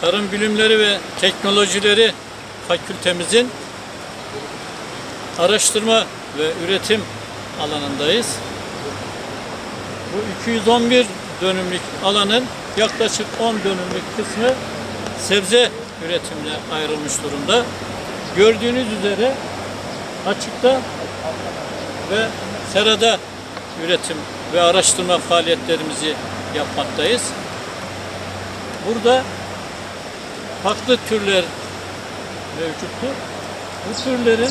Tarım Bilimleri ve Teknolojileri Fakültemizin araştırma ve üretim alanındayız. Bu 211 dönümlük alanın yaklaşık 10 dönümlük kısmı sebze üretimine ayrılmış durumda. Gördüğünüz üzere açıkta ve serada üretim ve araştırma faaliyetlerimizi yapmaktayız. Burada farklı türler mevcuttur. Bu türlerin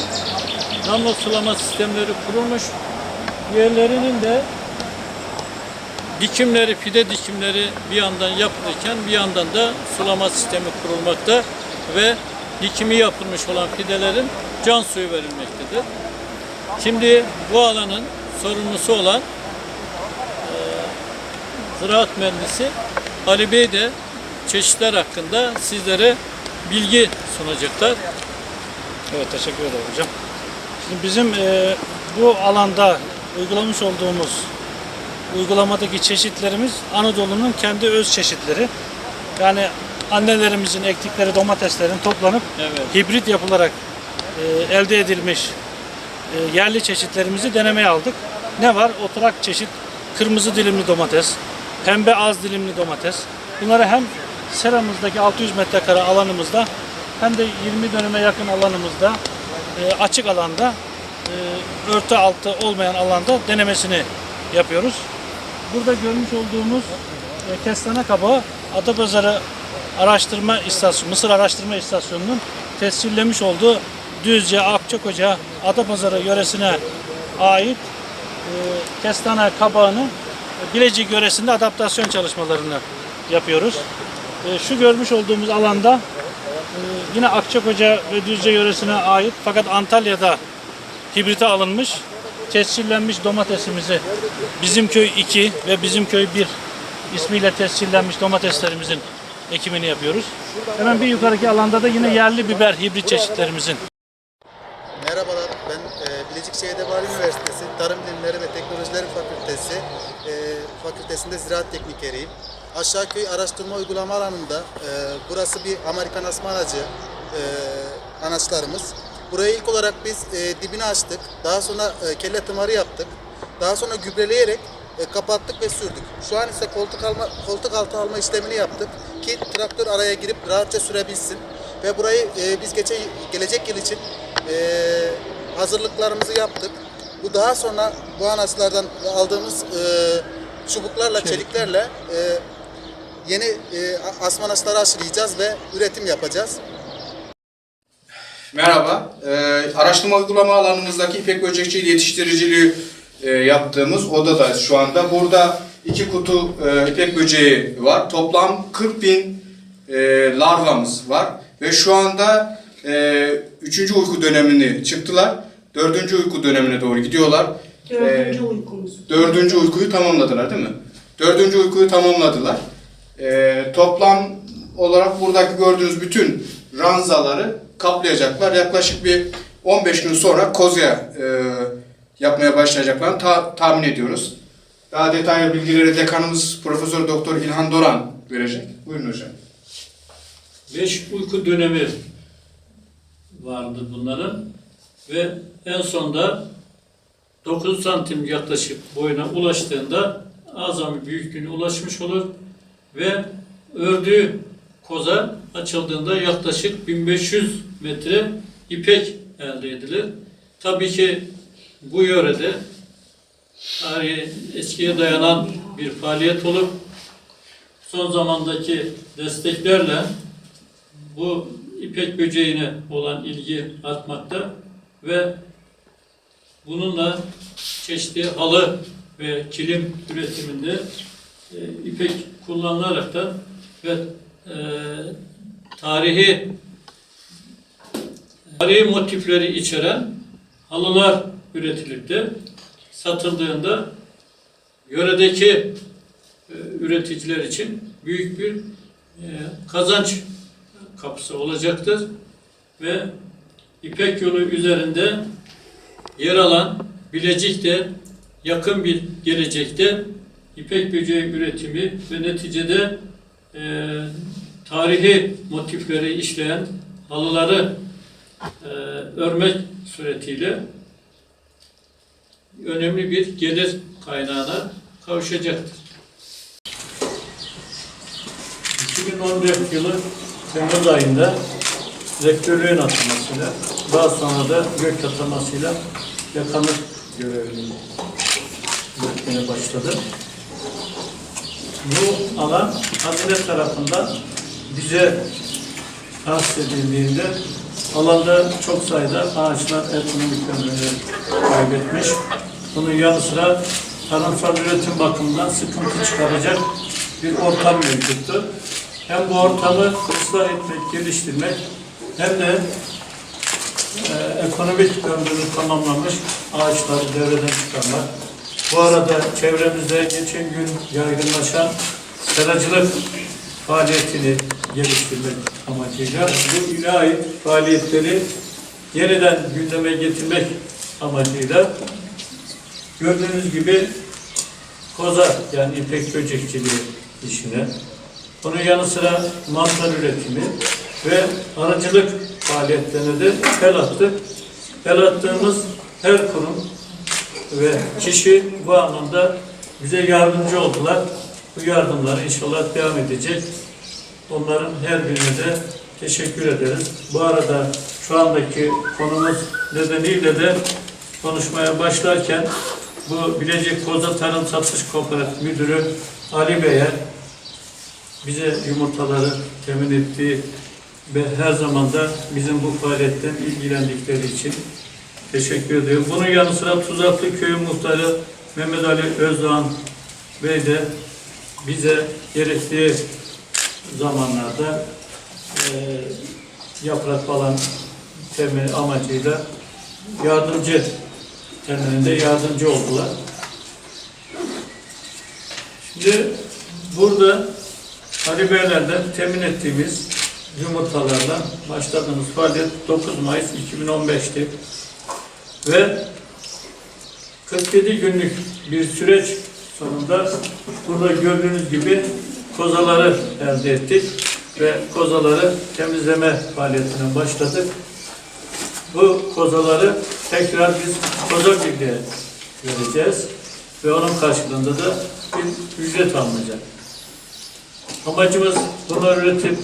damla sulama sistemleri kurulmuş. Diğerlerinin de dikimleri, fide dikimleri bir yandan yapılırken bir yandan da sulama sistemi kurulmakta ve dikimi yapılmış olan fidelerin can suyu verilmektedir. Şimdi bu alanın sorumlusu olan e, ziraat mühendisi Ali Bey de çeşitler hakkında sizlere bilgi sunacaklar. Evet teşekkür ederim hocam. Şimdi bizim e, bu alanda uygulamış olduğumuz uygulamadaki çeşitlerimiz Anadolu'nun kendi öz çeşitleri. Yani annelerimizin ektikleri domateslerin toplanıp Evet. hibrit yapılarak e, elde edilmiş e, yerli çeşitlerimizi denemeye aldık. Ne var? Oturak çeşit kırmızı dilimli domates, pembe az dilimli domates. Bunları hem seramızdaki 600 metrekare alanımızda hem de 20 dönüme yakın alanımızda e, açık alanda e, örtü altı olmayan alanda denemesini yapıyoruz. Burada görmüş olduğumuz e, kestane kabağı Adapazarı Araştırma İstasyonu, Mısır Araştırma İstasyonu'nun tescillemiş olduğu Düzce, Akçakoca, Adapazarı yöresine ait e, kestane kabağını Bilecik yöresinde adaptasyon çalışmalarını yapıyoruz. E, şu görmüş olduğumuz alanda e, yine Akçakoca ve Düzce yöresine ait fakat Antalya'da hibrite alınmış, tescillenmiş domatesimizi Bizim Köy 2 ve Bizim Köy 1 ismiyle tescillenmiş domateslerimizin ekimini yapıyoruz. Hemen bir yukarıki alanda da yine yerli biber hibrit çeşitlerimizin Bilecik Şehir Edebiyat Üniversitesi Tarım Bilimleri ve Teknolojileri Fakültesi e, Fakültesinde Ziraat Teknikeriyim. Aşağıköy Araştırma Uygulama alanında e, burası bir Amerikan asma aracı e, anaçlarımız. Burayı ilk olarak biz dibini açtık. Daha sonra kelle tımarı yaptık. Daha sonra gübreleyerek kapattık ve sürdük. Şu an ise koltuk alma koltuk altı alma işlemini yaptık ki traktör araya girip rahatça sürebilsin. Ve burayı e, biz geçe, gelecek yıl için e, hazırlıklarımızı yaptık. Bu daha sonra bu anaçlardan aldığımız e, çubuklarla, çeliklerle e, yeni e, asma anaçları aşılayacağız ve üretim yapacağız. Merhaba. Ee, araştırma uygulama alanımızdaki ipek böcekçiliği yetiştiriciliği e, yaptığımız odada şu anda. Burada iki kutu e, ipek böceği var. Toplam 40 bin e, larvamız var. Ve şu anda e, üçüncü uyku dönemini çıktılar. Dördüncü uyku dönemine doğru gidiyorlar. Dördüncü Ee, uykumuz. Dördüncü uykuyu tamamladılar değil mi? Dördüncü uykuyu tamamladılar. Ee, toplam olarak buradaki gördüğünüz bütün ranzaları kaplayacaklar. Yaklaşık bir 15 gün sonra kozya e, yapmaya başlayacaklarını ta- tahmin ediyoruz. Daha detaylı bilgileri dekanımız Profesör Doktor İlhan Doran verecek. Buyurun hocam. Beş uyku dönemi vardı bunların ve en sonda 9 santim yaklaşık boyuna ulaştığında azami büyüklüğüne ulaşmış olur ve ördüğü koza açıldığında yaklaşık 1500 metre ipek elde edilir. Tabii ki bu yörede eskiye dayanan bir faaliyet olup son zamandaki desteklerle bu ipek böceğine olan ilgi artmakta ve bununla çeşitli halı ve kilim üretiminde e, ipek kullanılarak da ve e, tarihi tarihi motifleri içeren halılar üretilip satıldığında yöredeki e, üreticiler için büyük bir e, kazanç kapısı olacaktır ve İpek yolu üzerinde yer alan Bilecik'te yakın bir gelecekte İpek böceği üretimi ve neticede e, tarihi motifleri işleyen halıları e, örmek suretiyle önemli bir gelir kaynağına kavuşacaktır. 2014 yılı Temmuz ayında rektörlüğün atamasıyla, daha sonra da gök atamasıyla yakanlık görevini yürütmeye başladı. Bu alan hazine tarafından bize tahsis edildiğinde alanda çok sayıda ağaçlar ekonomik kaybetmiş. Bunun yanı sıra tarımsal üretim bakımından sıkıntı çıkaracak bir ortam mevcuttu. Hem bu ortamı ıslah etmek, geliştirmek hem de e, ekonomik ömrünü tamamlamış ağaçları devreden çıkarmak. Bu arada çevremizde geçen gün yaygınlaşan seracılık faaliyetini geliştirmek amacıyla bu ilahi faaliyetleri yeniden gündeme getirmek amacıyla gördüğünüz gibi koza yani ipek böcekçiliği işine, bunun yanı sıra mantar üretimi ve aracılık faaliyetlerine de el attık. El attığımız her kurum ve kişi bu anlamda bize yardımcı oldular. Bu yardımlar inşallah devam edecek. Onların her birine de teşekkür ederiz. Bu arada şu andaki konumuz nedeniyle de konuşmaya başlarken bu Bilecik Koza Tarım Satış Kooperatif Müdürü Ali Bey'e bize yumurtaları temin ettiği ve her zaman da bizim bu faaliyetten ilgilendikleri için teşekkür ediyorum. Bunun yanı sıra Tuzaklı Köyü Muhtarı Mehmet Ali Özdoğan Bey de bize gerektiği zamanlarda eee yaprak falan temin amacıyla yardımcı temelinde yardımcı oldular. Şimdi burada Ali Beyler'den temin ettiğimiz yumurtalarla başladığımız faaliyet 9 Mayıs 2015'ti. Ve 47 günlük bir süreç sonunda burada gördüğünüz gibi kozaları elde ettik ve kozaları temizleme faaliyetine başladık. Bu kozaları tekrar biz koza birliğe vereceğiz ve onun karşılığında da bir ücret alınacak. Amacımız bunları üretip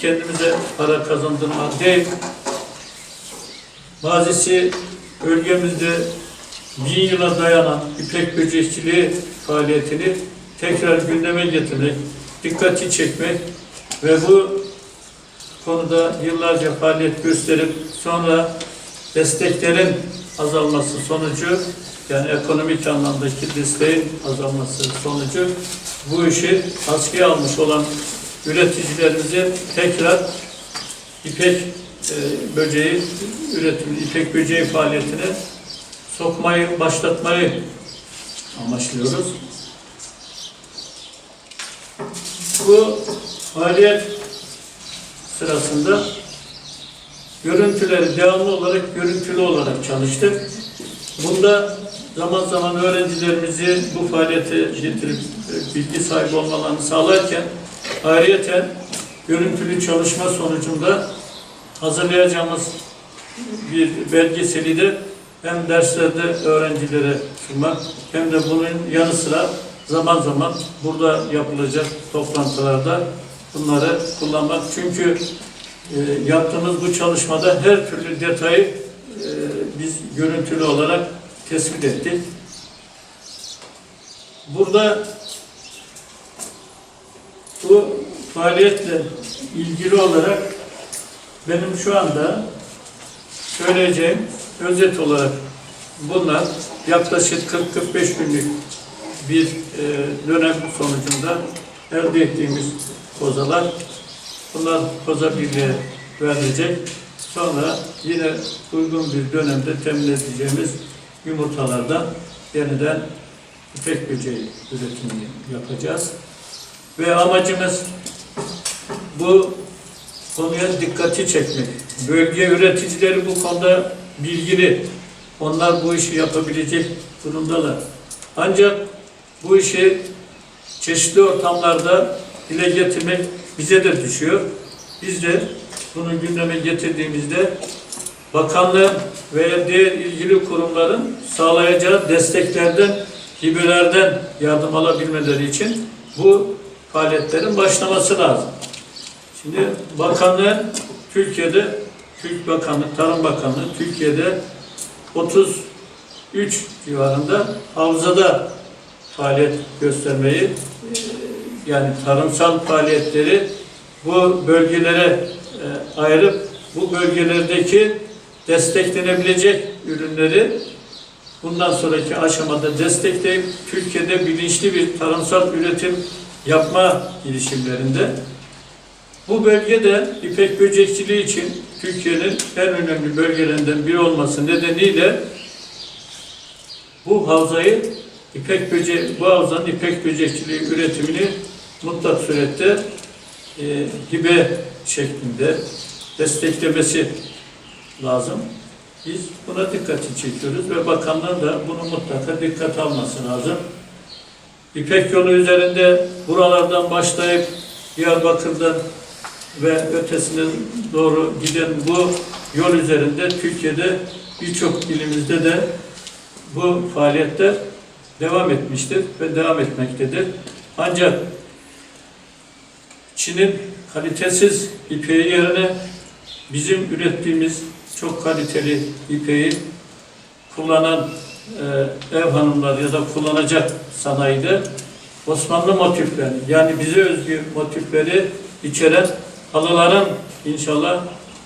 kendimize para kazandırmak değil, mazisi bölgemizde bin yıla dayanan ipek böcekçiliği faaliyetini tekrar gündeme getirmek, dikkati çekmek ve bu konuda yıllarca faaliyet gösterip sonra desteklerin azalması sonucu yani ekonomik anlamdaki desteğin azalması sonucu bu işi askıya almış olan üreticilerimizi tekrar ipek e, böceği üretimi, ipek böceği faaliyetine sokmayı, başlatmayı amaçlıyoruz. Bu faaliyet sırasında görüntüleri devamlı olarak görüntülü olarak çalıştık. Bunda zaman zaman öğrencilerimizi bu faaliyete getirip e, bilgi sahibi olmalarını sağlarken ayrıyeten görüntülü çalışma sonucunda hazırlayacağımız bir belgeseli de hem derslerde öğrencilere sunmak hem de bunun yanı sıra zaman zaman burada yapılacak toplantılarda bunları kullanmak. Çünkü e, yaptığımız bu çalışmada her türlü detayı e, biz görüntülü olarak tespit ettik. Burada bu faaliyetle ilgili olarak benim şu anda söyleyeceğim özet olarak bunlar yaklaşık 40-45 günlük bir e, dönem sonucunda elde ettiğimiz kozalar. Bunlar koza birliğe verilecek. Sonra yine uygun bir dönemde temin edeceğimiz yumurtalardan yeniden ipek böceği üretimini yapacağız. Ve amacımız bu konuya dikkati çekmek. Bölge üreticileri bu konuda bilgili. Onlar bu işi yapabilecek durumdalar. Ancak bu işi çeşitli ortamlarda dile getirmek bize de düşüyor. Biz de bunu gündeme getirdiğimizde bakanlığın veya diğer ilgili kurumların sağlayacağı desteklerden, hibelerden yardım alabilmeleri için bu faaliyetlerin başlaması lazım. Şimdi bakanlığın Türkiye'de, Türk Bakanlığı, Tarım Bakanlığı Türkiye'de 33 civarında havzada faaliyet göstermeyi e, yani tarımsal faaliyetleri bu bölgelere e, ayırıp bu bölgelerdeki desteklenebilecek ürünleri bundan sonraki aşamada destekleyip Türkiye'de bilinçli bir tarımsal üretim yapma girişimlerinde. Bu bölgede ipek böcekçiliği için Türkiye'nin en önemli bölgelerinden biri olması nedeniyle bu havzayı ipek böce bu havzanın ipek böcekçiliği üretimini mutlak surette e, hibe şeklinde desteklemesi lazım. Biz buna dikkati çekiyoruz ve bakanlığın da bunu mutlaka dikkat alması lazım. İpek yolu üzerinde buralardan başlayıp Diyarbakır'dan ve ötesine doğru giden bu yol üzerinde Türkiye'de birçok ilimizde de bu faaliyetler devam etmiştir ve devam etmektedir. Ancak Çin'in kalitesiz ipeği yerine bizim ürettiğimiz çok kaliteli ipeği kullanan e, ev hanımları ya da kullanacak sanayide Osmanlı motiflerini yani bize özgü motifleri içeren halıların inşallah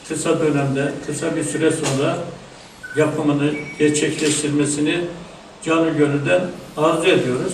kısa dönemde, kısa bir süre sonra yapımını gerçekleştirmesini canı gönülden arzu ediyoruz.